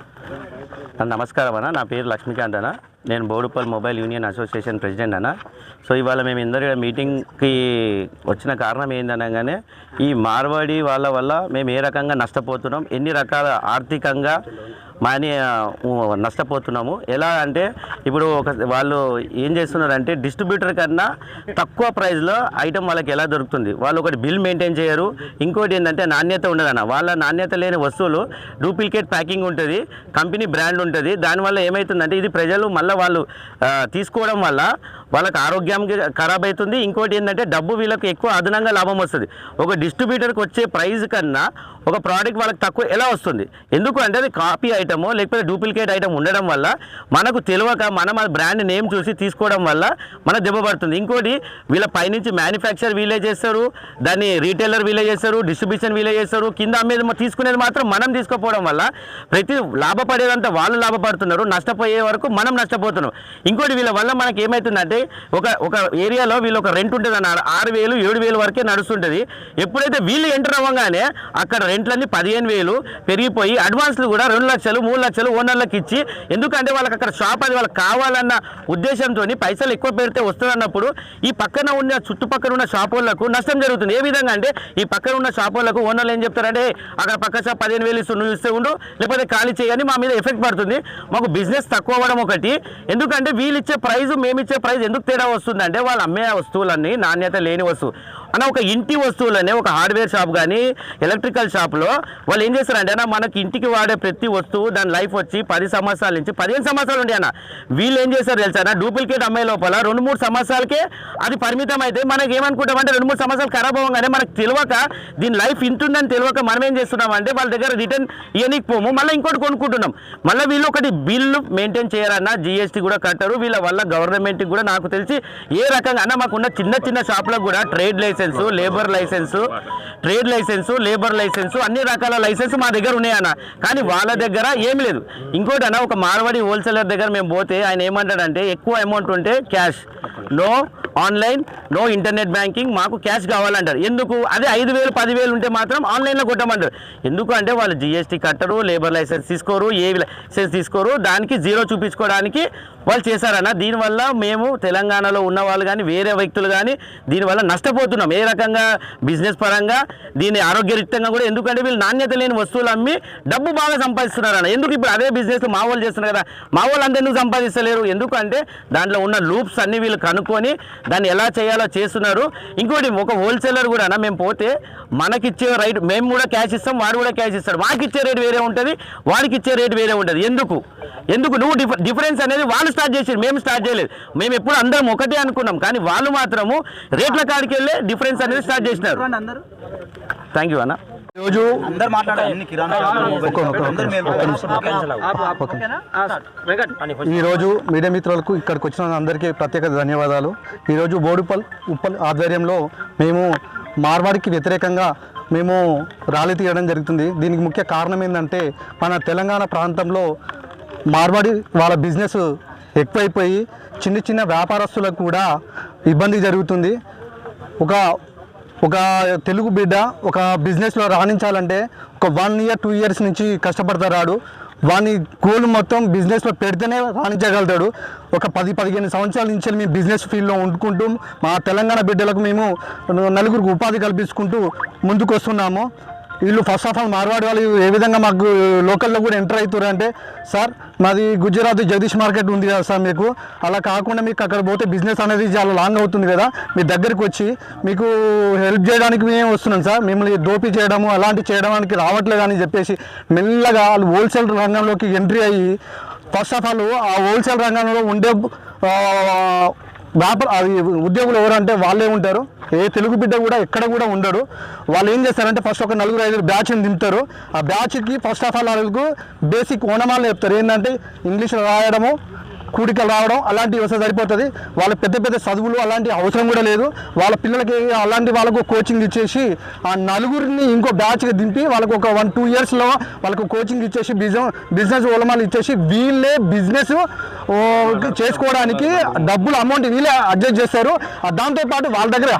నమస్కారం అన్న. నా పేరు లక్ష్మీకాంత్ అన్న. నేను Boduppal mobile union association president అన్న. సో ఇవాళ మేము ఇందరి మీటింగ్కి వచ్చిన కారణం ఏందనగానే ఈ మార్వాడి వాళ్ళ వల్ల మేము ఏ రకంగా నష్టపోతున్నాం ఎన్ని రకాల ఆర్థికంగా మనీ నష్టపోతున్నాము. ఎలా అంటే ఇప్పుడు ఒక వాళ్ళు ఏం చేస్తున్నారంటే డిస్ట్రిబ్యూటర్ కన్నా తక్కువ ప్రైస్లో ఐటెం వాళ్ళకి ఎలా దొరుకుతుంది? వాళ్ళు ఒకటి బిల్ మెయింటైన్ చేయరు. ఇంకోటి ఏంటంటే నాణ్యత ఉండదన్న. వాళ్ళ నాణ్యత లేని వస్తువులు డూప్లికేట్ ప్యాకింగ్ ఉంటుంది కంపెనీ బ్రాండ్ ఉంటుంది. దానివల్ల ఏమవుతుందంటే ఇది ప్రజలు మళ్ళీ వాళ్ళు తీసుకోవడం వల్ల వాళ్ళకి ఆరోగ్యం ఖరాబ్ అవుతుంది. ఇంకోటి ఏంటంటే డబ్బు వీళ్ళకి ఎక్కువ అదనంగా లాభం వస్తుంది. ఒక డిస్ట్రిబ్యూటర్కి వచ్చే ప్రైజ్ కన్నా ఒక ప్రోడక్ట్ వాళ్ళకి తక్కువ ఎలా వస్తుంది? ఎందుకు అంటే అది కాపీ ఐటమో లేకపోతే డూప్లికేట్ ఐటమ్ ఉండడం వల్ల మనకు తెలియక మనం ఆ బ్రాండ్ నేమ్ చూసి తీసుకోవడం వల్ల మన దెబ్బపడుతుంది ఇంకోటి వీళ్ళ పైనుంచి మ్యానుఫ్యాక్చర్ వీలే చేస్తారు దాన్ని రీటైలర్ వీలే చేస్తారు డిస్ట్రిబ్యూషన్ వీలే చేస్తారు. కింద అమ్మేది తీసుకునేది మాత్రం మనం తీసుకోపోవడం వల్ల ప్రతి లాభపడేదంతా వాళ్ళు లాభపడుతున్నారు. నష్టపోయే వరకు మనం నష్టపోతున్నాం. ఇంకోటి వీళ్ళ వల్ల మనకి ఏమవుతుందంటే ఒక ఒక ఏరియాలో వీళ్ళు ఒక రెంట్ ఉంటుంది అన్న ఆరు వేలు ఏడు వేలు వరకే నడుస్తుంటుంది. ఎప్పుడైతే వీళ్ళు ఎంటర్ అవ్వగానే అక్కడ రెంట్లన్నీ పదిహేను వేలు పెరిగిపోయి అడ్వాన్స్లు కూడా రెండు లక్షలు మూడు లక్షలు ఓనర్లకు ఇచ్చి ఎందుకంటే వాళ్ళకి అక్కడ షాప్ అది వాళ్ళకి కావాలన్న ఉద్దేశంతో పైసలు ఎక్కువ పెడితే వస్తుందన్నప్పుడు ఈ పక్కన ఉన్న చుట్టుపక్కల ఉన్న షాప్ వాళ్ళకు నష్టం జరుగుతుంది. ఏ విధంగా అంటే ఈ పక్కన ఉన్న షాప్ వాళ్ళకు ఓనర్లు ఏం చెప్తారంటే అక్కడ పక్క షాప్ పదిహేను వేలు ఇస్తూ నువ్వు ఇస్తే ఉండు లేకపోతే ఖాళీ చేయని మా మీద ఎఫెక్ట్ పడుతుంది. మాకు బిజినెస్ తక్కువ అవ్వడం ఒకటి. ఎందుకంటే వీళ్ళు ఇచ్చే ప్రైజ్ మేము ఇచ్చే ఎందుకు తేడా వస్తుందంటే వాళ్ళు అమ్మే వస్తువులన్నీ నాణ్యత లేని వస్తువు. అన్న ఒక ఇంటి వస్తువులనే ఒక హార్డ్వేర్ షాప్ కానీ ఎలక్ట్రికల్ షాప్లో వాళ్ళు ఏం చేస్తారంటే అన్న మనకి ఇంటికి వాడే ప్రతి వస్తువు దాని లైఫ్ వచ్చి పది సంవత్సరాల నుంచి పదిహేను సంవత్సరాలు ఉండే అన్న. వీళ్ళు ఏం చేస్తారు తెలుసా అన్న డూప్లికేట్ అమ్మే లోపల రెండు మూడు సంవత్సరాలకే అది పరిమితం అయితే మనకి ఏమనుకుంటామంటే రెండు మూడు సంవత్సరాలు ఖరాబ్ అవ్వగానే మనకు తెలియక దీని లైఫ్ ఇంటుందని తెలియక మనం ఏం చేస్తున్నామంటే వాళ్ళ దగ్గర రిటర్న్ ఇవ్వనీకి పోము మళ్ళీ ఇంకోటి కొనుక్కుంటున్నాం. మళ్ళీ వీళ్ళు ఒకటి బిల్లు మెయింటైన్ చేయాలన్నా జిఎస్టీ కూడా కట్టరు వీళ్ళ వల్ల గవర్నమెంట్కి కూడా నాకు తెలిసి ఏ రకంగా అన్న మాకున్న చిన్న చిన్న షాప్లకు కూడా trade license labour license trade license labour license అన్ని రకాల లైసెన్స్ మా దగ్గర ఉన్నాయన్న. కానీ వాళ్ళ దగ్గర ఏమి లేదు. ఇంకోటి అన్న ఒక మార్వాడి హోల్సేలర్ దగ్గర మేము పోతే ఆయన ఏమంటాడంటే ఎక్కువ అమౌంట్ ఉంటే cash. No online no internet banking మాకు క్యాష్ కావాలంటారు. ఎందుకు? అదే ఐదు వేలు పదివేలు ఉంటే మాత్రం ఆన్లైన్లో కొట్టమంటారు. ఎందుకు అంటే వాళ్ళు జిఎస్టీ కట్టరు లేబర్ లైసెన్స్ తీసుకోరు ఏ లైసెన్స్ తీసుకోరు దానికి జీరో చూపించుకోవడానికి వాళ్ళు చేశారన్న. దీనివల్ల మేము తెలంగాణలో ఉన్న వాళ్ళు కానీ వేరే వ్యక్తులు కానీ దీనివల్ల నష్టపోతున్నాం. ఏ రకంగా? బిజినెస్ పరంగా దీని ఆరోగ్యరీతంగా కూడా. ఎందుకంటే వీళ్ళు నాణ్యత లేని వస్తువులు అమ్మి డబ్బు బాగా సంపాదిస్తున్నారన్న. ఎందుకు ఇప్పుడు అదే బిజినెస్ మా వాళ్ళు చేస్తున్నారు కదా? మా వాళ్ళు అంత ఎందుకు సంపాదిస్తలేరు? ఎందుకంటే దాంట్లో ఉన్న లూప్స్ అన్ని వీళ్ళు కనుక్కొని దాన్ని ఎలా చేయాలో చేస్తున్నారు. ఇంకోటి ఒక హోల్సేలర్ కూడా అన్న మేము పోతే మనకిచ్చే రైట్ మేము కూడా క్యాష్ ఇస్తాం వాడు కూడా క్యాష్ ఇస్తాడు. మాకు ఇచ్చే రేట్ వేరే ఉంటుంది వాడికి ఇచ్చే రేట్ వేరే ఉంటుంది. ఎందుకు? ఎందుకు? నువ్వు డిఫ డిఫరెన్స్ అనేది వాళ్ళు స్టార్ట్ చేసారు మేము స్టార్ట్ చేయలేదు. మేము ఎప్పుడు అందరం ఒకటే అనుకున్నాం కానీ వాళ్ళు మాత్రము రేట్ల కాడికి వెళ్ళి డిఫరెన్స్ అనేది స్టార్ట్ చేసినారు. థ్యాంక్ యూ అన్న. ఈరోజు అందరు మేము ఈరోజు మీడియా మిత్రులకు ఇక్కడికి వచ్చిన అందరికీ ప్రత్యేక ధన్యవాదాలు. ఈరోజు బోడుపల్ ఉప్పల్ ఆధ్వర్యంలో మేము మార్వాడికి వ్యతిరేకంగా మేము ర్యాలీ తీయడం జరుగుతుంది. దీనికి ముఖ్య కారణం ఏంటంటే మన తెలంగాణ ప్రాంతంలో మార్వాడి వాళ్ళ బిజినెస్ ఎక్కువైపోయి చిన్న చిన్న వ్యాపారస్తులకు కూడా ఇబ్బంది జరుగుతుంది. ఒక ఒక తెలుగు బిడ్డ ఒక బిజినెస్లో రాణించాలంటే ఒక వన్ ఇయర్ టూ ఇయర్స్ నుంచి కష్టపడతాడు వాని గోల్ మొత్తం బిజినెస్లో పెడితేనే రాణించగలుగుతాడు. ఒక పది పదిహేను సంవత్సరాల నుంచి మేము బిజినెస్ ఫీల్డ్లో వండుకుంటూ మా తెలంగాణ బిడ్డలకు మేము నలుగురికి ఉపాధి కల్పించుకుంటూ ముందుకు వస్తున్నాము వీళ్ళు ఫస్ట్ ఆఫ్ ఆల్ మార్వాడి వాళ్ళు ఏ విధంగా మాకు లోకల్లో కూడా ఎంటర్ అవుతారు అంటే సార్ మాది గుజరాత్ జగదీష్ మార్కెట్ ఉంది కదా సార్ మీకు. అలా కాకుండా మీకు అక్కడ పోతే బిజినెస్ అనేది చాలా లాంగ్ అవుతుంది కదా. మీ దగ్గరికి వచ్చి మీకు హెల్ప్ చేయడానికి మేము వస్తున్నాం సార్. మిమ్మల్ని దోపీ చేయడము అలాంటి చేయడానికి రావట్లేదు అని చెప్పేసి మెల్లగా వాళ్ళు హోల్సేల్ రంగంలోకి ఎంట్రీ అయ్యి ఫస్ట్ ఆఫ్ ఆల్ ఆ హోల్సేల్ రంగంలో ఉండే వ్యాపార అది ఉద్యోగులు ఎవరంటే వాళ్ళే ఉంటారు. ఏ తెలుగు బిడ్డ కూడా ఎక్కడ కూడా ఉండడు. వాళ్ళు ఏం చేస్తారంటే ఫస్ట్ ఒక నలుగురు ఐదు బ్యాచ్ని దింపుతారు. ఆ బ్యాచ్కి ఫస్ట్ ఆఫ్ ఆల్ వాళ్ళకు బేసిక్ ఓనమాలు చెప్తారు. ఏంటంటే ఇంగ్లీష్లో రాయడము కూడికలు రావడం అలాంటివి వస్తే సరిపోతుంది. వాళ్ళ పెద్ద పెద్ద చదువులు అలాంటి అవసరం కూడా లేదు. వాళ్ళ పిల్లలకి అలాంటి వాళ్ళకు కోచింగ్ ఇచ్చేసి ఆ నలుగురిని ఇంకో బ్యాచ్గా దింపి వాళ్ళకు ఒక వన్ టూ ఇయర్స్లో వాళ్ళకు కోచింగ్ ఇచ్చేసి బిజినెస్ బిజినెస్ ఓలమాలు ఇచ్చేసి వీళ్ళే బిజినెస్ చేసుకోవడానికి డబ్బులు అమౌంట్ వీళ్ళే అడ్జస్ట్ చేస్తారు. దాంతోపాటు వాళ్ళ దగ్గర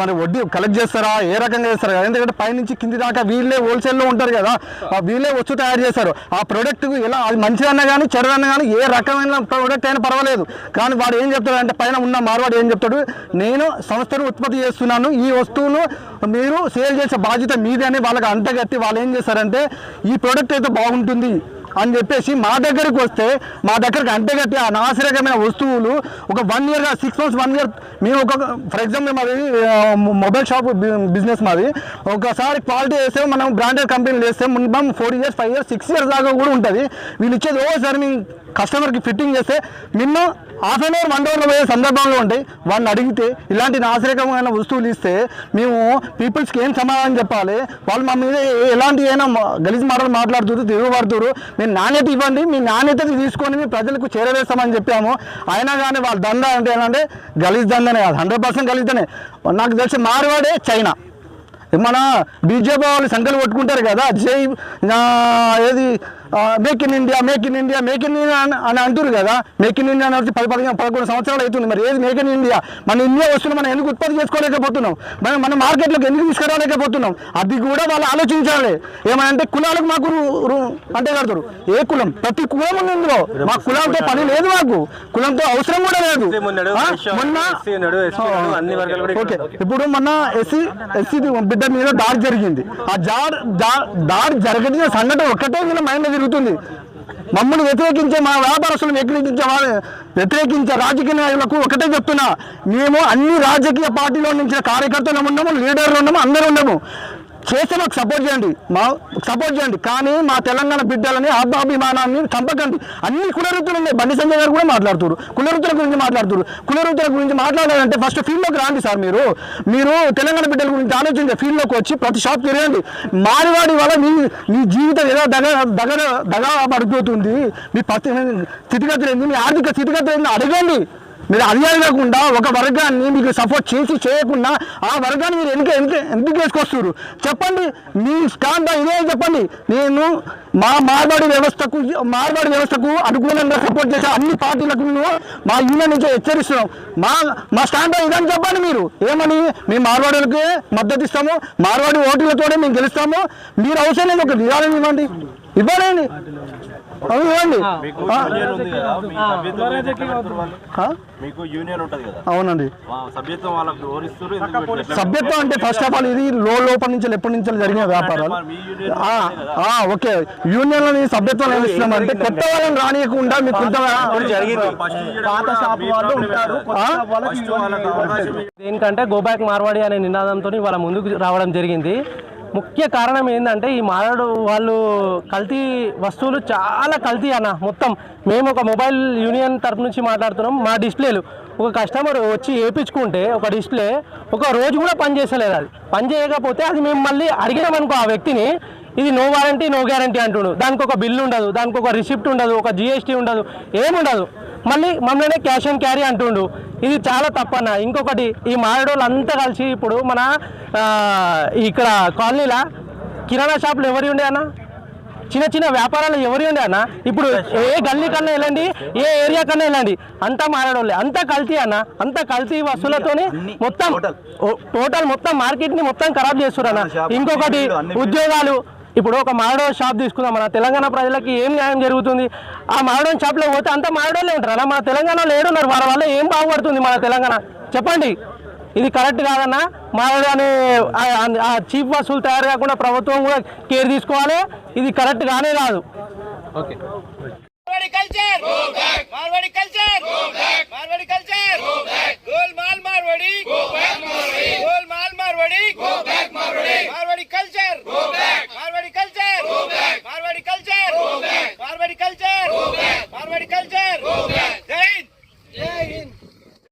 మరి వడ్డీ కలెక్ట్ చేస్తారా? ఏ రకంగా చేస్తారా? ఎందుకంటే పైనుంచి కింది దాకా వీళ్ళే హోల్సేల్లో ఉంటారు కదా. ఆ వీళ్ళే వచ్చి తయారు చేస్తారు. ఆ ప్రోడక్ట్ ఎలా అది మంచిదన్నా కానీ చెడదన్నా కానీ ఏ రకమైన ప్రోడక్ట్ అయినా పర్వాలేదు. కానీ వాడు ఏం చెప్తాడు అంటే పైన ఉన్న మార్వాడు ఏం చెప్తాడు? నేను సంస్థను ఉత్పత్తి చేస్తున్నాను ఈ వస్తువును మీరు సేల్ చేసే బాధ్యత మీదే అని వాళ్ళకి అంటగట్టి వాళ్ళు ఏం చేస్తారంటే ఈ ప్రోడక్ట్ అయితే బాగుంటుంది అని చెప్పేసి మా దగ్గరికి వస్తే మా దగ్గరికి అంటగట్టి ఆ నాసిరకమైన వస్తువులు ఒక one year six months one year మేము ఒక ఫర్ ఎగ్జాంపుల్ మాది మొబైల్ షాప్ బిజినెస్ మాది. ఒకసారి క్వాలిటీ వేస్తే మనం బ్రాండెడ్ కంపెనీలు వేస్తే minimum four years five years six years దాకా కూడా ఉంటుంది. వీళ్ళు ఇచ్చేది ఓ సార్ మేము కస్టమర్కి ఫిట్టింగ్ చేస్తే minimum half an hour one అవర్లో పోయే సందర్భంలో ఉంటాయి వాడిని అడిగితే ఇలాంటి నాశరకమైన వస్తువులు ఇస్తే మేము పీపుల్స్కి ఏం సమాధానం చెప్పాలి? వాళ్ళు మా మీద ఎలాంటి అయినా గలీజ్ మాటలు మాట్లాడుతున్నారు తిరుగుబడుతున్నారు మీరు నాణ్యత ఇవ్వండి మీ నాణ్యత తీసుకొని మీ ప్రజలకు చేరవేస్తామని చెప్పాము. అయినా కానీ వాళ్ళ దందా అంటే ఏంటంటే గలీజ్ దందనే కాదు హండ్రెడ్ పర్సెంట్ గలీజ్దనే నాకు తెలిసి మార్వాడే చైనా. మన బీజేపీ వాళ్ళు సంఖ్యలు కొట్టుకుంటారు కదా జై ఏది make in India make in India make in India అని- అంటారు కదా. మేక్ ఇన్ ఇండియా అని పది పదిహేను పదకొండు సంవత్సరాలు అవుతుంది. మరి ఏది మేక్ ఇన్ ఇండియా మన ఇండియా వస్తువులు మనం ఎందుకు ఉత్పత్తి చేసుకోలేకపోతున్నాం? మనం మన మార్కెట్లోకి ఎందుకు తీసుకురాలేకపోతున్నాం? అది కూడా వాళ్ళు ఆలోచించాలి. ఏమంటే కులాలకు మాకు అంటే కడతారు. ఏ కులం? ప్రతి కులం ఉంది ఇందులో. మా కులంతో పని లేదు మాకు. కులంతో అవసరం కూడా లేదు. మొన్న ఓకే. ఇప్పుడు మొన్న ఎస్సీ ఎస్సీ బిడ్డ మీద దాడి జరిగింది. ఆ దా- దాడి జరగదిన సంఘటన ఒక్కటే వీళ్ళ మైండ్లో తిరుగుతుంది. మమ్మల్ని వ్యతిరేకించే మా వ్యాపారస్తులను వ్యతిరేకించే వాళ్ళ వ్యతిరేకించే రాజకీయ నాయకులకు ఒకటే చెప్తున్నా మేము అన్ని రాజకీయ పార్టీలో నుంచి కార్యకర్తలు ఉన్నాము లీడర్లు ఉన్నాము అందరూ ఉన్నాము. చేస్తే మాకు సపోర్ట్ చేయండి. మా సపోర్ట్ చేయండి. కానీ మా తెలంగాణ బిడ్డలని ఆత్మాభిమానాన్ని చంపకండి. అన్ని కులవృత్తులు ఉన్నాయి బండి సంజయ్ గారు కూడా మాట్లాడుతారు. కులవృత్తుల గురించి మాట్లాడుతారు. కులవృత్తుల గురించి మాట్లాడాలంటే ఫస్ట్ ఫీల్డ్లోకి రాండి సార్ మీరు. మీరు తెలంగాణ బిడ్డల గురించి ఆలోచించే ఫీల్డ్లోకి వచ్చి ప్రతి షాప్ తిరగండి. మారివాడి వల్ల మీ మీ జీవితం ఏదో దగ దగ దగా పడిపోతుంది మీ పతి స్థితిగతులు ఏంది? మీ ఆర్థిక స్థితిగతులు ఏంది? అడగండి. మీరు అధికారి కాకుండా ఒక వర్గాన్ని మీకు సపోర్ట్ చేసి చేయకుండా ఆ వర్గాన్ని మీరు ఎందుకు ఎందుకు ఎందుకు వేసుకొస్తారు చెప్పండి మీ స్టాండ్ ఇదే చెప్పండి. నేను మా మార్వాడి వ్యవస్థకు మార్వాడి వ్యవస్థకు అనుకూలంగా సపోర్ట్ చేసే అన్ని పార్టీలకు మేము మా యూనియన్ నుంచి హెచ్చరిస్తున్నాం. మా మా స్టాండ్ ఇదని చెప్పండి మీరు. ఏమని? మేము మార్వాడులకే మద్దతు ఇస్తాము. మార్వాడి ఓటులతోనే మేము గెలుస్తాము. మీరు అవసరం లేదు ఒక నిరాళం ఇవ్వండి. ఇవ్వాలండి. అవునండి. సభ్యత్వం అంటే ఫస్ట్ ఆఫ్ ఆల్ ఇది లో లోపల నుంచి ఎప్పటి నుంచి జరిగిన వ్యాపారాలు? మీ యూనియన్ ఓకే. యూనియన్లని సభ్యత్వం ఏమి ఇస్తున్నామంటే కొత్త వాళ్ళని రానియకుండా మీకు కొంత ఫస్ట్ పాత షాప్ వాళ్ళు ఉంటారు. ఆ? ఫస్ట్ వాళ్ళకి అవకాశం దేనికంటే గో బ్యాక్ మార్వాడి అనే నినాదంతో వాళ్ళ ముందుకు రావడం జరిగింది. ముఖ్య కారణం ఏంటంటే ఈ మారడు వాళ్ళు కల్తీ వస్తువులు చాలా కల్తీ అన్న. మొత్తం మేము ఒక మొబైల్ యూనియన్ తరపు నుంచి మాట్లాడుతున్నాం. మా డిస్ప్లేలు. ఒక కస్టమర్ వచ్చి వేయించుకుంటే ఒక డిస్ప్లే ఒక రోజు కూడా పనిచేసలేదు అది. పని చేయకపోతే అది మేము మళ్ళీ అడిగినామనుకో ఆ వ్యక్తిని ఇది నో వారంటీ నో గ్యారంటీ అంటుండు. దానికి ఒక బిల్లు ఉండదు దానికి ఒక రిసిప్ట్ ఉండదు ఒక జిఎస్టీ ఉండదు ఏముండదు మళ్ళీ మమ్మల్ని క్యాష్ అండ్ క్యారీ అంటుండు. ఇది చాలా తప్పన్న. ఇంకొకటి ఈ మారడోళ్ళు అంతా కలిసి ఇప్పుడు మన ఇక్కడ కాలనీలా కిరాణా షాపులు ఎవరి ఉండే అన్న? చిన్న చిన్న వ్యాపారాలు ఎవరి ఉండే అన్న? ఇప్పుడు ఏ గల్లీ కన్నా వెళ్ళండి ఏ ఏరియా కన్నా వెళ్ళండి. అంతా మారడోళ్ళే. అంతా కల్తీ అన్న. అంతా కల్తీ వస్తువులతోని మొత్తం టోటల్ మొత్తం మార్కెట్ని మొత్తం ఖరాబ్ చేస్తున్నారు అన్న. ఇంకొకటి ఉద్యోగాలు ఇప్పుడు ఒక మారడో షాప్ తీసుకుందాం మన తెలంగాణ ప్రజలకి ఏం న్యాయం జరుగుతుంది? ఆ మారడో షాప్లో పోతే అంతా మారడోళ్ళే ఉంటారు. అన్న మన తెలంగాణలో ఏడున్నారు. వాళ్ళ వల్ల ఏం బాగుపడుతుంది మన తెలంగాణ? చెప్పండి. ఇది కరెక్ట్ కాదన్నా? ఆ- చీప్ వస్తువులు తయారు కాకుండా ప్రభుత్వం కూడా కేర్ తీసుకోవాలి. ఇది కరెక్ట్ కానే కాదు. కల్చర్